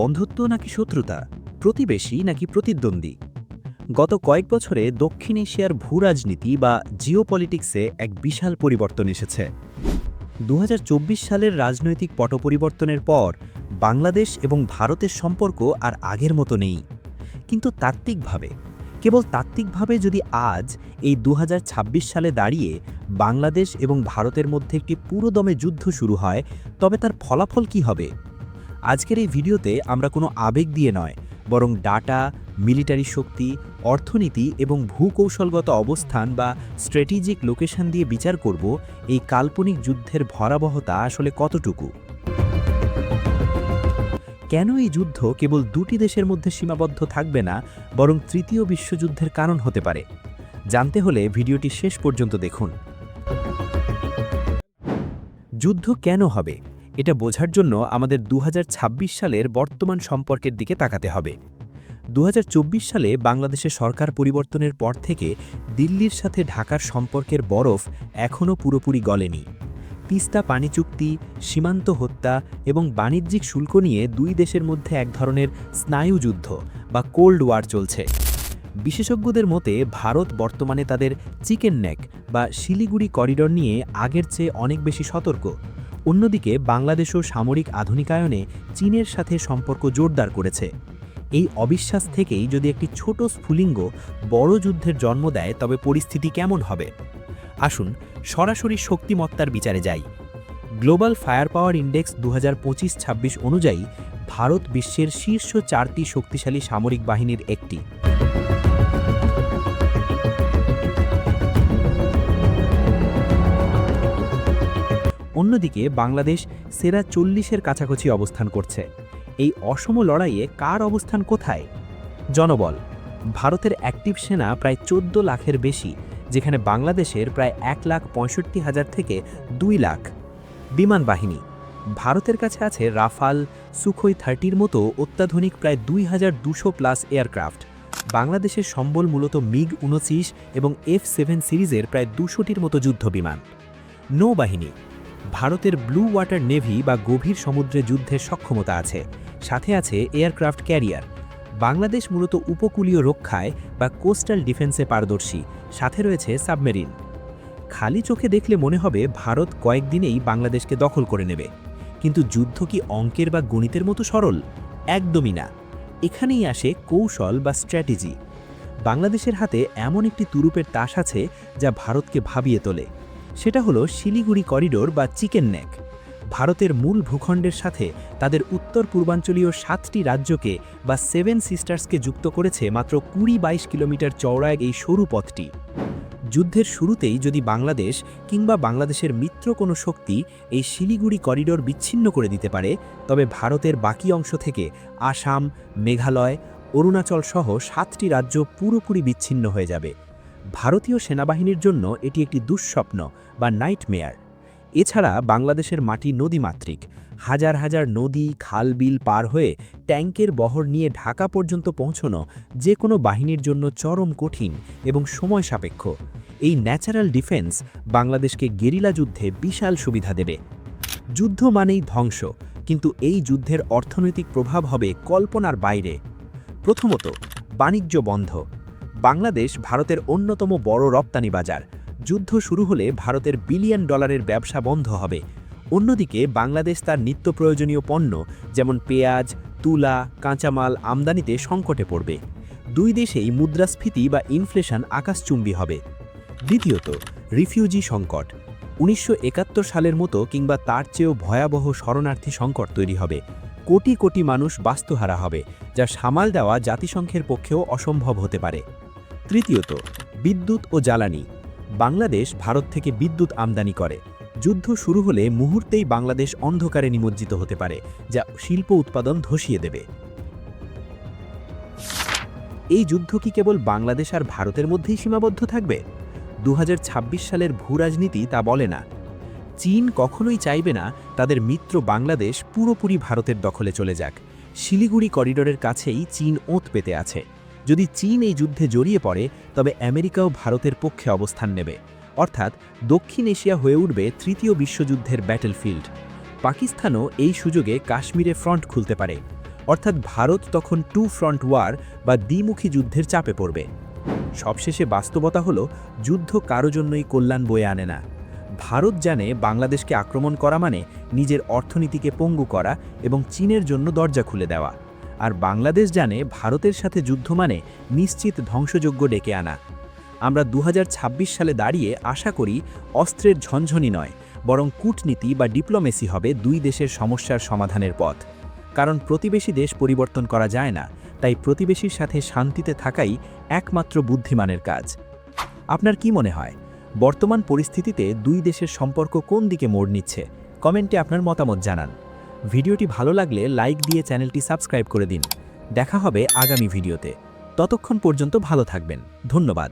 বন্ধুত্ব নাকি শত্রুতা, প্রতিবেশী নাকি প্রতিদ্বন্দ্বী? গত কয়েক বছরে দক্ষিণ এশিয়ার ভূরাজনীতি বা জিওপলিটিক্সে এক বিশাল পরিবর্তন এসেছে। দু হাজার চব্বিশ সালের রাজনৈতিক পট পরিবর্তনের পর বাংলাদেশ এবং ভারতের সম্পর্ক আর আগের মতো নেই। কিন্তু তাত্ত্বিকভাবে, কেবল তাত্ত্বিকভাবে যদি আজ এই দু হাজার ছাব্বিশ সালে দাঁড়িয়ে বাংলাদেশ এবং ভারতের মধ্যে একটি পুরোদমে যুদ্ধ শুরু হয়, তবে তার ফলাফল কি হবে? আজকের এই ভিডিওতে আমরা কোনো আবেগ দিয়ে নয়, বরং ডাটা, মিলিটারি শক্তি, অর্থনীতি এবং ভূকৌশলগত অবস্থান বা স্ট্র্যাটেজিক লোকেশন দিয়ে বিচার করব এই কাল্পনিক যুদ্ধের ভয়াবহতা আসলে কতটুকু? কেন এই যুদ্ধ কেবল দুটি দেশের মধ্যে সীমাবদ্ধ থাকবে না, বরং তৃতীয় বিশ্বযুদ্ধের কারণ হতে পারে? জানতে হলে ভিডিওটি শেষ পর্যন্ত দেখুন। যুদ্ধ কেন হবে? এটা বোঝার জন্য আমাদের দু হাজার ছাব্বিশ সালের বর্তমান সম্পর্কের দিকে তাকাতে হবে। দু হাজার চব্বিশ সালে বাংলাদেশের সরকার পরিবর্তনের পর থেকে দিল্লির সাথে ঢাকার সম্পর্কের বরফ এখনও পুরোপুরি গলেনি। তিস্তা পানি চুক্তি, সীমান্ত হত্যা এবং বাণিজ্যিক শুল্ক নিয়ে দুই দেশের মধ্যে এক ধরনের স্নায়ুযুদ্ধ বা কোল্ড ওয়ার চলছে। বিশেষজ্ঞদের মতে, ভারত বর্তমানে তাদের চিকেন নেক বা শিলিগুড়ি করিডর নিয়ে আগের চেয়ে অনেক বেশি সতর্ক। অন্যদিকে বাংলাদেশও সামরিক আধুনিকায়নে চীনের সাথে সম্পর্ক জোরদার করেছে। এই অবিশ্বাস থেকেই যদি একটি ছোট স্ফুলিঙ্গ বড় যুদ্ধের জন্ম দেয়, তবে পরিস্থিতি কেমন হবে? আসুন সরাসরি শক্তিমত্তার বিচারে যাই। গ্লোবাল ফায়ার পাওয়ার ইন্ডেক্স দু হাজার অনুযায়ী ভারত বিশ্বের শীর্ষ চারটি শক্তিশালী সামরিক বাহিনীর একটি। অন্যদিকে বাংলাদেশ সেরা চল্লিশের কাছাকাছি অবস্থান করছে। এই অসম লড়াইয়ে কার অবস্থান কোথায়? জনবল। ভারতের অ্যাক্টিভ সেনা প্রায় চোদ্দ লাখের বেশি, যেখানে বাংলাদেশের প্রায় এক লাখ পঁয়ষট্টি হাজার থেকে দুই লাখ। বিমান বাহিনী। ভারতের কাছে আছে রাফাল সুখোই থার্টির মতো অত্যাধুনিক প্রায় দুই হাজার দুশো প্লাস এয়ারক্রাফট। বাংলাদেশের সম্বল মূলত মিগ উনত্রিশ এবং এফ সেভেন সিরিজের প্রায় দুশোটির মতো যুদ্ধ বিমান নৌবাহিনী। ভারতের ব্লু ওয়াটার নেভি বা গভীর সমুদ্রে যুদ্ধের সক্ষমতা আছে। সাথে আছে এয়ারক্রাফট ক্যারিয়ার। বাংলাদেশ মূলত উপকূলীয় রক্ষায় বা কোস্টাল ডিফেন্সে পারদর্শী। সাথে রয়েছে সাবমেরিন। খালি চোখে দেখলে মনে হবে ভারত কয়েকদিনেই বাংলাদেশকে দখল করে নেবে। কিন্তু যুদ্ধ কি অঙ্কের বা গণিতের মতো সরল? একদমই না। এখানেই আসে কৌশল বা স্ট্র্যাটেজি। বাংলাদেশের হাতে এমন একটি তুরুপের তাস আছে যা ভারতকে ভাবিয়ে তোলে। সেটা হলো শিলিগুড়ি করিডোর বা চিকেন নেক। ভারতের মূল ভূখণ্ডের সাথে তাদের উত্তর পূর্বাঞ্চলীয় সাতটি রাজ্যকে বা সেভেন সিস্টার্সকে যুক্ত করেছে মাত্র কুড়ি বাইশ কিলোমিটার চওড়ায় এই সরু পথটি। যুদ্ধের শুরুতেই যদি বাংলাদেশ কিংবা বাংলাদেশের মিত্র কোনো শক্তি এই শিলিগুড়ি করিডোর বিচ্ছিন্ন করে দিতে পারে, তবে ভারতের বাকি অংশ থেকে আসাম, মেঘালয়, অরুণাচল সহ সাতটি রাজ্য পুরোপুরি বিচ্ছিন্ন হয়ে যাবে। ভারতীয় সেনাবাহিনীর জন্য এটি একটি দুঃস্বপ্ন বা নাইটমেয়ার। এছাড়া বাংলাদেশের মাটি নদীমাতৃক। হাজার হাজার নদী খাল বিল পার হয়ে ট্যাঙ্কের বহর নিয়ে ঢাকা পর্যন্ত পৌঁছনো যে কোনো বাহিনীর জন্য চরম কঠিন এবং সময় সাপেক্ষ। এই ন্যাচারাল ডিফেন্স বাংলাদেশকে গেরিলা যুদ্ধে বিশাল সুবিধা দেবে। যুদ্ধ মানেই ধ্বংস, কিন্তু এই যুদ্ধের অর্থনৈতিক প্রভাব হবে কল্পনার বাইরে। প্রথমত, বাণিজ্য বন্ধ। বাংলাদেশ ভারতের অন্যতম বড় রপ্তানি বাজার। যুদ্ধ শুরু হলে ভারতের বিলিয়ন ডলারের ব্যবসা বন্ধ হবে। অন্যদিকে বাংলাদেশ তার নিত্য প্রয়োজনীয় পণ্য, যেমন পেঁয়াজ, তুলা, কাঁচামাল আমদানিতে সংকটে পড়বে। দুই দেশেই মুদ্রাস্ফীতি বা ইনফ্লেশন আকাশচুম্বী হবে। দ্বিতীয়ত, রিফিউজি সংকট। উনিশশো একাত্তর সালের মতো কিংবা তার চেয়েও ভয়াবহ শরণার্থী সংকট তৈরি হবে। কোটি কোটি মানুষ বাস্তুহারা হবে, যা সামাল দেওয়া জাতিসংঘের পক্ষেও অসম্ভব হতে পারে। তৃতীয়ত, বিদ্যুৎ ও জ্বালানি। বাংলাদেশ ভারত থেকে বিদ্যুৎ আমদানি করে। যুদ্ধ শুরু হলে মুহূর্তেই বাংলাদেশ অন্ধকারে নিমজ্জিত হতে পারে, যা শিল্প উৎপাদন ধসিয়ে দেবে। এই যুদ্ধ কি কেবল বাংলাদেশ আর ভারতের মধ্যেই সীমাবদ্ধ থাকবে? দু হাজার ছাব্বিশ সালের ভূরাজনীতি তা বলে না। চীন কখনোই চাইবে না তাদের মিত্র বাংলাদেশ পুরোপুরি ভারতের দখলে চলে যাক। শিলিগুড়ি করিডোরের কাছেই চীন ওঁত পেতে আছে। যদি চীন এই যুদ্ধে জড়িয়ে পড়ে, তবে আমেরিকাও ভারতের পক্ষে অবস্থান নেবে। অর্থাৎ, দক্ষিণ এশিয়া হয়ে উঠবে তৃতীয় বিশ্বযুদ্ধের ব্যাটেলফিল্ড পাকিস্তানও এই সুযোগে কাশ্মীরে ফ্রন্ট খুলতে পারে। অর্থাৎ, ভারত তখন টু ফ্রন্ট ওয়ার বা দ্বিমুখী যুদ্ধের চাপে পড়বে। সবশেষে বাস্তবতা হলো, যুদ্ধ কারও জন্যই কল্যাণ বয়ে আনে না। ভারত জানে বাংলাদেশকে আক্রমণ করা মানে নিজের অর্থনীতিকে পঙ্গু করা এবং চীনের জন্য দরজা খুলে দেওয়া। আর বাংলাদেশ জানে ভারতের সাথে যুদ্ধ মানে নিশ্চিত ধ্বংসযোগ্য ডেকে আনা। আমরা দু হাজার ছাব্বিশ সালে দাঁড়িয়ে আশা করি অস্ত্রের ঝনঝনি নয়, বরং কূটনীতি বা ডিপ্লোমেসি হবে দুই দেশের সমস্যার সমাধানের পথ। কারণ প্রতিবেশী দেশ পরিবর্তন করা যায় না, তাই প্রতিবেশীর সাথে শান্তিতে থাকাই একমাত্র বুদ্ধিমানের কাজ। আপনার কি মনে হয়, বর্তমান পরিস্থিতিতে দুই দেশের সম্পর্ক কোন দিকে মোড় নিচ্ছে? কমেন্টে আপনার মতামত জানান। ভিডিওটি ভালো লাগলে লাইক দিয়ে চ্যানেলটি সাবস্ক্রাইব করে দিন। দেখা হবে আগামী ভিডিওতে। ততক্ষণ পর্যন্ত ভালো থাকবেন। ধন্যবাদ।